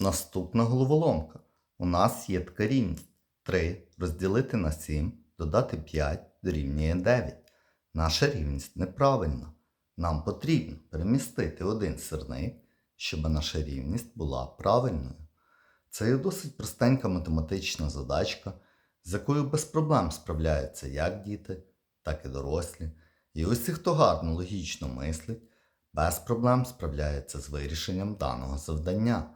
Наступна головоломка. У нас є така рівність. 3 розділити на 7, додати 5 дорівнює 9. Наша рівність неправильна. Нам потрібно перемістити один сирник, щоб наша рівність була правильною. Це є досить простенька математична задачка, з якою без проблем справляються як діти, так і дорослі. І усі, хто гарно логічно мислить, без проблем справляється з вирішенням даного завдання.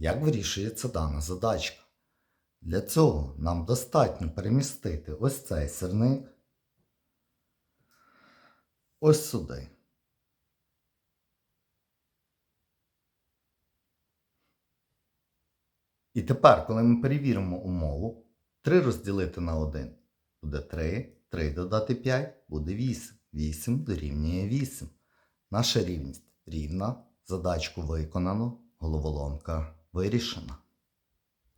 Як вирішується дана задачка? Для цього нам достатньо перемістити ось цей сирник ось сюди. І тепер, коли ми перевіримо умову, 3 розділити на 1 буде 3, 3 додати 5 буде 8. 8 дорівнює 8. Наша рівність рівна, задачку виконано, головоломка вирішена.